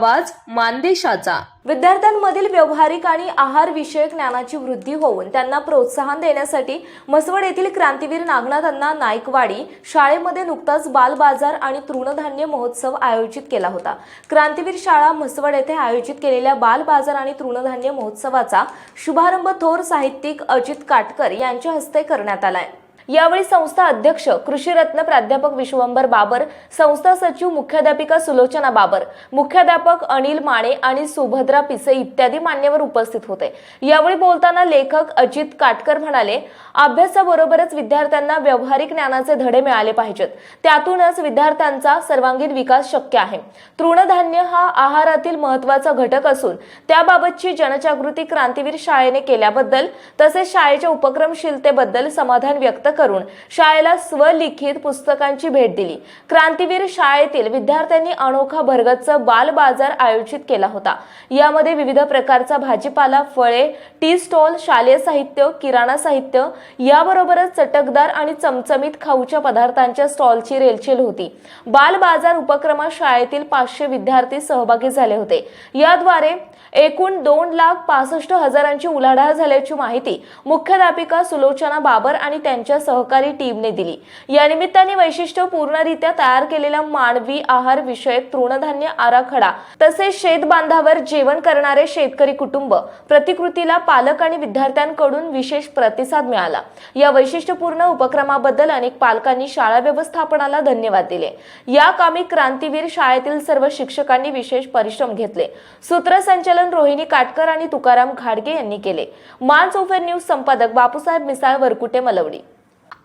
आवाज मानदेशाचा. विद्यार्थ्यांमधील व्यावहारिक आणि आहार विषयक ज्ञानाची वृद्धी होऊन त्यांना प्रोत्साहन देण्यासाठी मसवड येथील क्रांतीवीर नागनाथांना नाईकवाडी शाळेमध्ये नुकताच बाल बाजार आणि तृणधान्य महोत्सव आयोजित केला होता. क्रांतीवीर शाळा म्हसवड येथे आयोजित केलेल्या बाल बाजार आणि तृणधान्य महोत्सवाचा शुभारंभ थोर साहित्यिक अजित काटकर यांच्या हस्ते करण्यात आलाय. यावेळी संस्था अध्यक्ष कृषीरत्न प्राध्यापक विश्वंभर बाबर संस्था सचिव मुख्याध्यापिका सुलोचना बाबर मुख्याध्यापक अनिल माने आणि सुभद्रा पिसे इत्यादी मान्यवर उपस्थित होते. यावेळी बोलताना लेखक अजित काटकर म्हणाले अभ्यासाबरोबरच विद्यार्थ्यांना व्यावहारिक ज्ञानाचे धडे मिळाले पाहिजेत. त्यातूनच विद्यार्थ्यांचा सर्वांगीण विकास शक्य आहे. तृणधान्य हा आहारातील महत्त्वाचा घटक असून त्याबाबतची जनजागृती क्रांतीवीर शाळेने केल्याबद्दल तसेच शाळेच्या उपक्रमशीलतेबद्दल समाधान व्यक्त करून शाळेला स्वलिखित पुस्तकांची भेट दिली. क्रांतीवीर शाळेतील विद्यार्थ्यांनी अनोखा भरगतचा बाल बाजार आयोजित केला होता. यामध्ये विविध प्रकारचा भाजीपाला फळे टी स्टॉल शालेय साहित्य किराणा साहित्य याबरोबरच चटकदार आणि चमचमीत खाऊच्या पदार्थांच्या स्टॉलची रेलचेल होती. बाल बाजार उपक्रमात शाळेतील पाचशे विद्यार्थी सहभागी झाले होते. याद्वारे एकूण दोन लाख पासष्ट हजारांची उलाढाल झाल्याची माहिती मुख्याध्यापिका सुलोचना बाबर आणि त्यांच्या सहकारी टीमने दिली. या निमित्ताने वैशिष्ट्यपूर्णरित्या तयार केलेला मानवी आहार विषयक तृणधान्य आराखडा तसेच शेत बांधावर जेवण करणारे शेतकरी कुटुंब प्रतिकृतीला पालक आणि विद्यार्थ्यांकडून विशेष प्रतिसाद मिळाला. या वैशिष्ट्यपूर्ण उपक्रमाबद्दल अनेक पालकांनी शाळा व्यवस्थापनाला धन्यवाद दिले. या कामी क्रांतीवीर शाळेतील सर्व शिक्षकांनी विशेष परिश्रम घेतले. सूत्रसंचालन रोहिणी काटकर आणि तुकाराम घाडगे यांनी केले. मान सोफेर न्यूज संपादक बापूसाहेब मिसाळ वरकुटे मलवडी